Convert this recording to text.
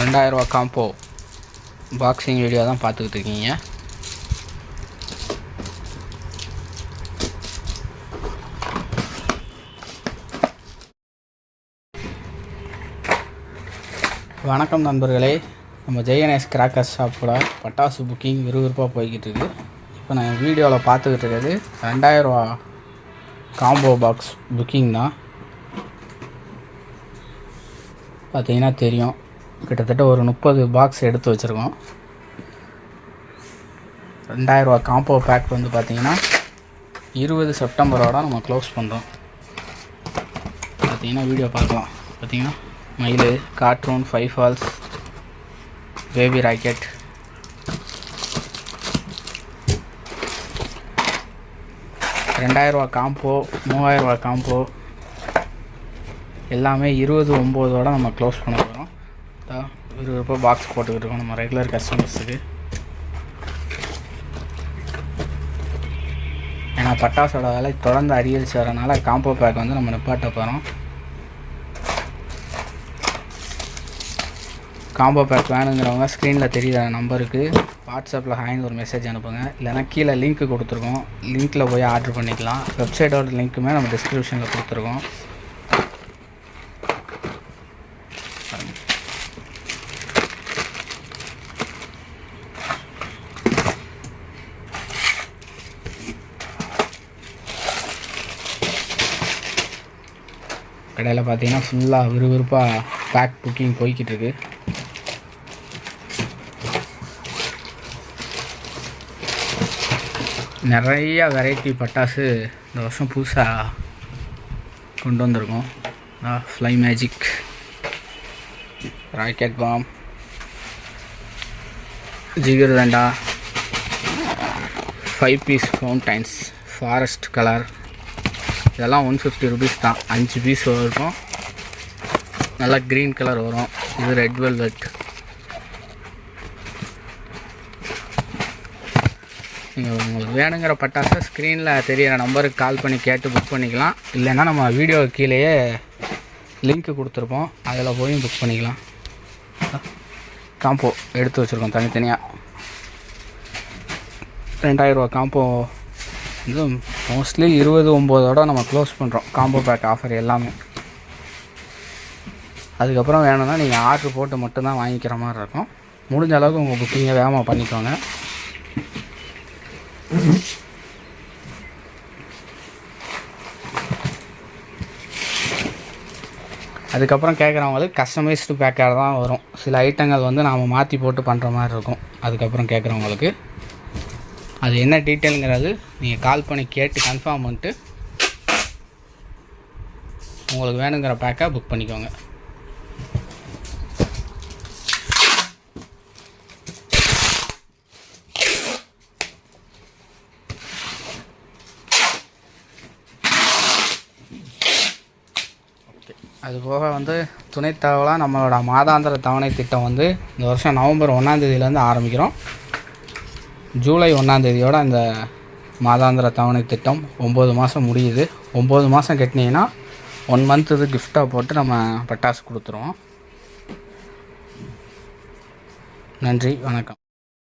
ரெண்டாயிரரூவா combo boxing video தான் பார்த்துக்கிட்டு இருக்கீங்க. வணக்கம் நண்பர்களே. நம்ம ஜெயநேஷ் கிராக்கர் ஷாப்போட பட்டாசு புக்கிங் விறுவிறுப்பாக போய்கிட்டு இருக்கு. இப்போ நான் வீடியோவில் பார்த்துக்கிட்டு இருக்கிறது ரெண்டாயிரரூவா காம்போ பாக்ஸ் புக்கிங் தான். பார்த்தீங்கன்னா தெரியும். கிட்டத்தட்ட ஒரு முப்பது பாக்ஸ் எடுத்து வச்சுருக்கோம். ரெண்டாயிரரூவா காம்போ பேக் வந்து பார்த்தீங்கன்னா இருபது செப்டம்பரோட நம்ம க்ளோஸ் பண்ணுறோம் பார்த்தீங்கன்னா வீடியோ பார்க்கலாம். பார்த்தீங்கன்னா மயில் cartoon five falls baby rocket ரெண்டாயிரரூவா காம்போ மூவாயிரரூவா காம்போ எல்லாமே இருபது ஒம்போதோட நம்ம க்ளோஸ் பண்ண போகிறோம் விறுவிறுப்பாக பாக்ஸ் போட்டுக்கிட்டு இருக்கோம் நம்ம ரெகுலர் கஸ்டமர்ஸுக்கு ஏன்னா பட்டாசோட வேலை தொடர்ந்து அதிகரிச்சு வரனால காம்போ பேக் வந்து நம்ம நிப்பாட்ட போகிறோம் காம்போ பேக் வேணுங்கிறவங்க ஸ்க்ரீனில் தெரியுற நம்பருக்கு வாட்ஸ்அப்பில் ஹாய்னு ஒரு மெசேஜ் அனுப்புங்க. இல்லைனா கீழே லிங்க் கொடுத்துருக்கோம். லிங்க்கில் போய் ஆர்டர் பண்ணிக்கலாம். வெப்சைட்டோட லிங்க்குமே நம்ம டிஸ்கிரிப்ஷனில் கொடுத்துருக்கோம். கடையில் பார்த்தீங்கன்னா ஃபுல்லாக விறுவிறுப்பாக பேக் புக்கிங் போய்கிட்டு இருக்கு. நிறைய வெரைட்டி பட்டாசு இந்த வருஷம் புதுசாக கொண்டு வந்திருக்கோம். ஃப்ளை மேஜிக் ராக்கெட் பாம் ஜிகர் தண்டா five piece fountains forest colour இதெல்லாம் ஒன் ஃபிஃப்டி ருபீஸ் தான். அஞ்சு பீஸ் இருக்கும் நல்லா க்ரீன் கலர் வரும். இது ரெட் வெல்வெட் நீங்கள் உங்களுக்கு வேணுங்கிற பட்டாசை ஸ்க்ரீனில் தெரியிற நம்பருக்கு கால் பண்ணி கேட்டு புக் பண்ணிக்கலாம். இல்லைன்னா நம்ம வீடியோ கீழேயே லிங்க்கு கொடுத்துருப்போம். அதில் போய் புக் பண்ணிக்கலாம். காம்போ எடுத்து வச்சுருக்கோம் தனித்தனியாக ரெண்டாயிரரூவா காம்போ இது மோஸ்ட்லி இருபது ஒம்போதோட நம்ம க்ளோஸ் பண்ணுறோம் காம்போ பேக் ஆஃபர் எல்லாமே. அதுக்கப்புறம் வேணும்னா நீங்கள் ஆர்டர் போட்டு மட்டும்தான் வாங்கிக்கிற மாதிரி இருக்கும். முடிஞ்ச அளவுக்கு உங்கள் புக்கிங்கை வேகமாக பண்ணிக்கோங்க. அதுக்கப்புறம் கேட்குறவங்களுக்கு கஸ்டமைஸ்டு பேக்காக தான் வரும். சில ஐட்டங்கள் வந்து நாம் மாற்றி போட்டு பண்ணுற மாதிரி இருக்கும். அதுக்கப்புறம் கேட்குறவங்களுக்கு அது என்ன டீட்டெயிலுங்கிறது நீங்கள் கால் பண்ணி கேட்டு கன்ஃபார்ம் பண்ணிட்டு உங்களுக்கு வேணுங்கிற பேக்கை புக் பண்ணிக்கோங்க. அதுபோக வந்து துணை தகவலாக நம்மளோட மாதாந்திர தவணை திட்டம் வந்து இந்த வருஷம் நவம்பர் ஒன்றாந்தேதியிலேருந்து ஆரம்பிக்கிறோம். ஜூலை ஒன்றாந்தேதியோட அந்த மாதாந்திர தவணை திட்டம் ஒம்பது மாதம் முடியுது. ஒம்பது மாதம் கட்டினீங்கன்னா ஒன் மந்த் இது கிஃப்டாக போட்டு நம்ம பட்டாசு கொடுத்துருவோம். நன்றி வணக்கம்.